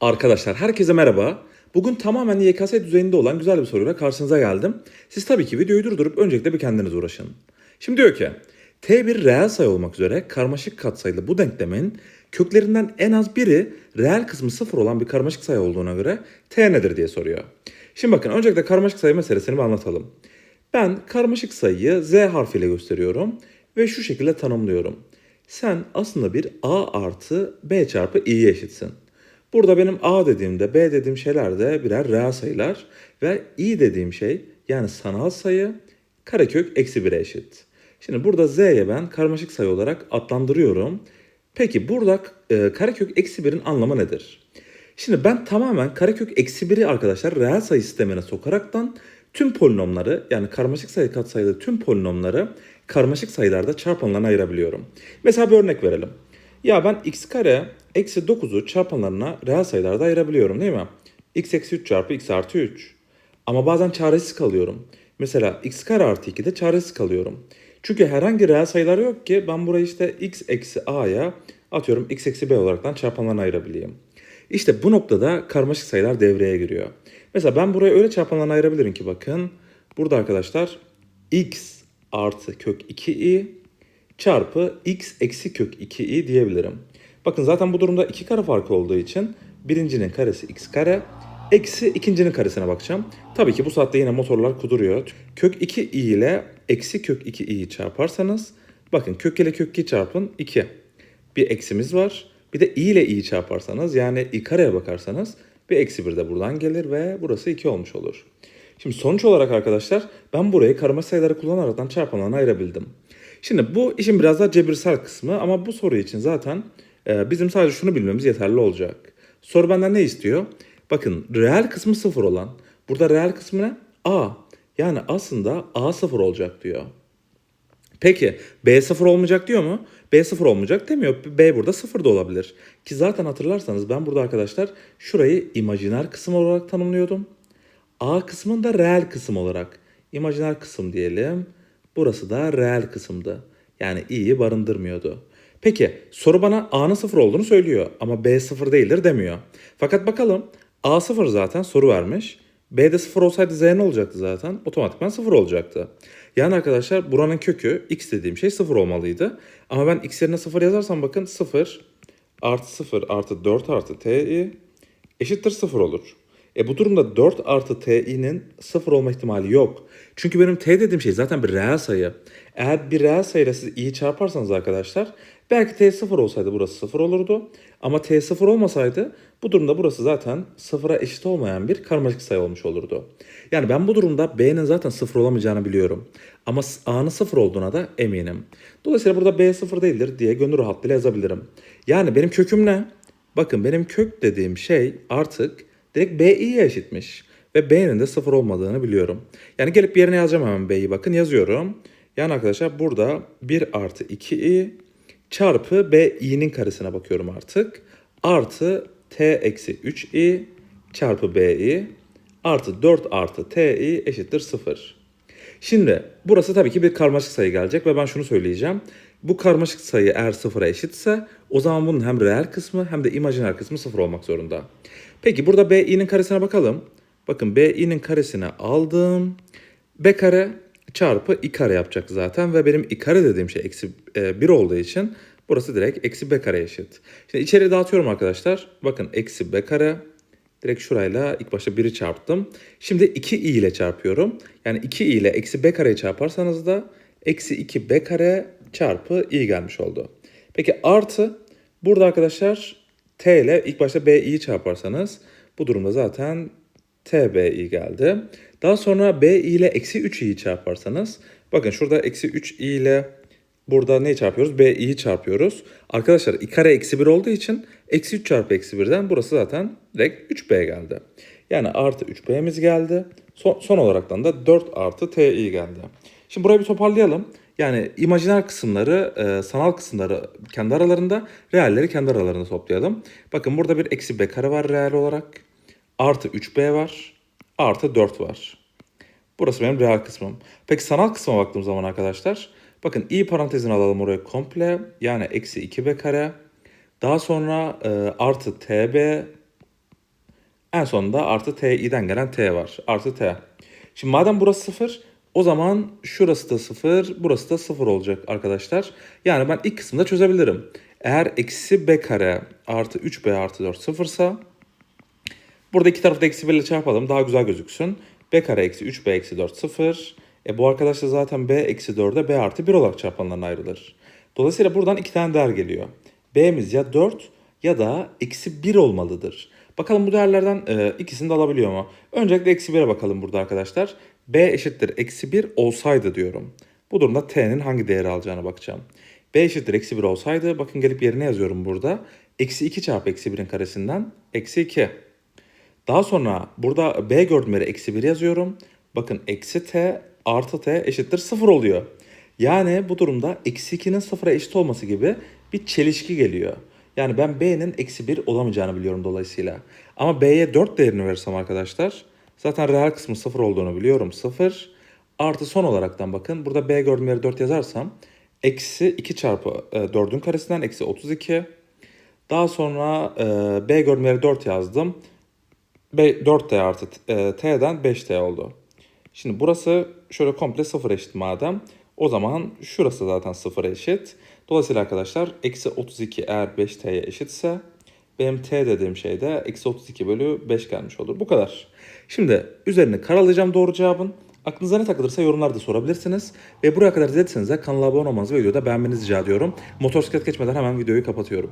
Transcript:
Arkadaşlar herkese merhaba. Bugün tamamen YKS düzeyinde olan güzel bir soruyla karşınıza geldim. Siz tabii ki videoyu durdurup öncelikle bir kendiniz uğraşın. Şimdi diyor ki T bir reel sayı olmak üzere karmaşık katsayılı bu denklemin köklerinden en az biri reel kısmı sıfır olan bir karmaşık sayı olduğuna göre T nedir diye soruyor. Şimdi bakın öncelikle karmaşık sayı meselesini bir anlatalım. Ben karmaşık sayıyı Z harfiyle gösteriyorum ve şu şekilde tanımlıyorum. Sen aslında bir A artı B çarpı i'ye eşitsin. Burada benim A dediğimde B dediğim şeyler de birer reel sayılar ve i dediğim şey yani sanal sayı karekök eksi 1'e eşit. Şimdi burada z'ye ben karmaşık sayı olarak adlandırıyorum. Peki burada e, karekök eksi 1'in anlamı nedir? Şimdi ben tamamen karekök eksi 1'i arkadaşlar reel sayı sistemine sokaraktan tüm polinomları yani karmaşık sayı katsayılı tüm polinomları karmaşık sayılarda çarpanlarına ayırabiliyorum. Mesela bir örnek verelim. Ya ben x kare eksi 9'u çarpanlarına reel sayılarda ayırabiliyorum değil mi? x eksi 3 çarpı x artı 3. Ama bazen çaresiz kalıyorum. Mesela x kare artı 2'de çaresiz kalıyorum. Çünkü herhangi reel sayılar yok ki ben burayı işte x eksi a'ya atıyorum x eksi b olaraktan çarpanlarına ayırabileyim. İşte bu noktada karmaşık sayılar devreye giriyor. Mesela ben burayı öyle çarpanlarına ayırabilirim ki bakın. Burada arkadaşlar x artı kök 2i çarpı x eksi kök 2i diyebilirim. Bakın zaten bu durumda iki kare farkı olduğu için birincinin karesi x kare eksi ikincinin karesine bakacağım. Tabii ki bu saatte yine motorlar kuduruyor. Kök 2i ile eksi kök 2i'yi çarparsanız bakın kök ile kök 2 çarpın 2. Bir eksimiz var. Bir de i ile i'yi çarparsanız yani i kareye bakarsanız bir eksi 1 de buradan gelir ve burası 2 olmuş olur. Şimdi sonuç olarak arkadaşlar ben burayı karmaşık sayıları kullanarak çarpanlarına ayırabildim. Şimdi bu işin biraz daha cebirsel kısmı ama bu soru için zaten e, bizim sadece şunu bilmemiz yeterli olacak. Soru benden ne istiyor? Bakın reel kısmı sıfır olan. Burada reel kısmı ne? A. Yani aslında A sıfır olacak diyor. Peki B sıfır olmayacak diyor mu? B sıfır olmayacak demiyor. B burada sıfır da olabilir. Ki zaten hatırlarsanız ben burada arkadaşlar şurayı imajiner kısım olarak tanımlıyordum. A kısmını da reel kısım olarak. imajiner kısım diyelim. Burası da reel kısımdı. Yani i'yi barındırmıyordu. Peki soru bana a'nın sıfır olduğunu söylüyor ama b sıfır değildir demiyor. Fakat bakalım a sıfır zaten soru vermiş. B'de sıfır olsaydı z ne olacaktı zaten? Otomatikman sıfır olacaktı. Yani arkadaşlar buranın kökü x dediğim şey sıfır olmalıydı. Ama ben x yerine sıfır yazarsam bakın sıfır artı sıfır artı 4 artı ti eşittir sıfır olur. E bu durumda 4 artı ti'nin 0 olma ihtimali yok. Çünkü benim t dediğim şey zaten bir reel sayı. Eğer bir reel sayıyla siz i'yi çarparsanız arkadaşlar belki t 0 olsaydı burası 0 olurdu. Ama t 0 olmasaydı bu durumda burası zaten 0'a eşit olmayan bir karmaşık sayı olmuş olurdu. Yani ben bu durumda b'nin zaten 0 olamayacağını biliyorum. Ama a'nın 0 olduğuna da eminim. Dolayısıyla burada b 0 değildir diye gönül rahatlığıyla yazabilirim. Yani benim köküm ne? Bakın benim kök dediğim şey artık direkt BI'ye eşitmiş. Ve B'nin de sıfır olmadığını biliyorum. Yani gelip yerine yazacağım hemen B'yi bakın yazıyorum. Yani arkadaşlar burada 1 artı 2i çarpı BI'nin karesine bakıyorum artık. Artı T eksi 3i çarpı BI artı 4 artı TI eşittir 0. Şimdi burası tabii ki bir karmaşık sayı gelecek ve ben şunu söyleyeceğim. Bu karmaşık sayı eğer sıfıra eşitse o zaman bunun hem reel kısmı hem de imajiner kısmı sıfır olmak zorunda. Peki burada BI'nin karesine bakalım. Bakın BI'nin karesine aldım. B kare çarpı i kare yapacak zaten ve benim i kare dediğim şey eksi 1 olduğu için burası direkt eksi b kare eşit. Şimdi içeri dağıtıyorum arkadaşlar. Bakın eksi b kare direkt şurayla ilk başta 1'i çarptım. Şimdi 2i ile çarpıyorum. Yani 2i ile eksi b kareyi çarparsanız da eksi 2 b kare çarpı i gelmiş oldu. Peki artı burada arkadaşlar t ile ilk başta bi'yi çarparsanız bu durumda zaten tbi geldi. Daha sonra bi ile eksi 3i'yi çarparsanız bakın şurada eksi 3i ile burada neyi çarpıyoruz? bi'yi çarpıyoruz. Arkadaşlar i kare eksi 1 olduğu için eksi 3 çarpı eksi 1'den burası zaten direkt 3b geldi. Yani artı 3b'miz geldi. Son, son olaraktan da 4 artı ti geldi. Şimdi burayı bir toparlayalım. Yani imajiner kısımları, e, sanal kısımları kendi aralarında, reelleri kendi aralarında toplayalım. Bakın burada bir eksi b kare var reel olarak. Artı 3b var. Artı 4 var. Burası benim reel kısmım. Peki sanal kısma baktığım zaman arkadaşlar. Bakın i parantezini alalım oraya komple. Yani eksi 2b kare. Daha sonra e, artı tb En sonunda artı ti'den gelen t var. Artı t. Şimdi madem burası 0 o zaman şurası da 0 burası da 0 olacak arkadaşlar. Yani ben ilk kısımda çözebilirim. Eğer eksi b kare artı 3b artı 4 sıfırsa Burada iki tarafı da eksi 1 ile çarpalım daha güzel gözüksün. b kare eksi 3b eksi 4 0. E bu arkadaşlar zaten b eksi 4'e b artı 1 olarak çarpanlarına ayrılır. Dolayısıyla buradan iki tane değer geliyor. b'miz ya 4 ya da eksi 1 olmalıdır. Bakalım bu değerlerden e, ikisini de alabiliyor mu? Öncelikle eksi 1'e bakalım burada arkadaşlar. B eşittir eksi 1 olsaydı diyorum. Bu durumda t'nin hangi değeri alacağına bakacağım. b eşittir eksi 1 olsaydı bakın gelip yerine yazıyorum burada. Eksi 2 çarpı eksi 1'in karesinden eksi 2. Daha sonra burada b gördüğüm yere eksi 1 yazıyorum. Bakın eksi t artı t eşittir 0 oluyor. Yani bu durumda eksi 2'nin 0'a eşit olması gibi bir çelişki geliyor. Yani ben b'nin eksi 1 olamayacağını biliyorum dolayısıyla. Ama b'ye 4 değerini verirsem arkadaşlar zaten reel kısmı 0 olduğunu biliyorum. 0 artı son olaraktan bakın burada b gördüğüm yere 4 yazarsam eksi 2 çarpı e, 4'ün karesinden eksi 32. Daha sonra e, b gördüğüm yere 4 yazdım. B 4t artı e, t'den 5t oldu. Şimdi burası şöyle komple 0 eşit madem. O zaman şurası zaten 0 eşit. Dolayısıyla arkadaşlar eksi 32 eğer 5t'ye eşitse benim t dediğim şey de eksi 32 bölü 5 gelmiş olur. Bu kadar. Şimdi üzerini karalayacağım doğru cevabın. Aklınıza ne takılırsa yorumlarda sorabilirsiniz. Ve buraya kadar izlediyseniz de kanala abone olmanızı ve videoda beğenmenizi rica ediyorum. Motosiklet geçmeden hemen videoyu kapatıyorum.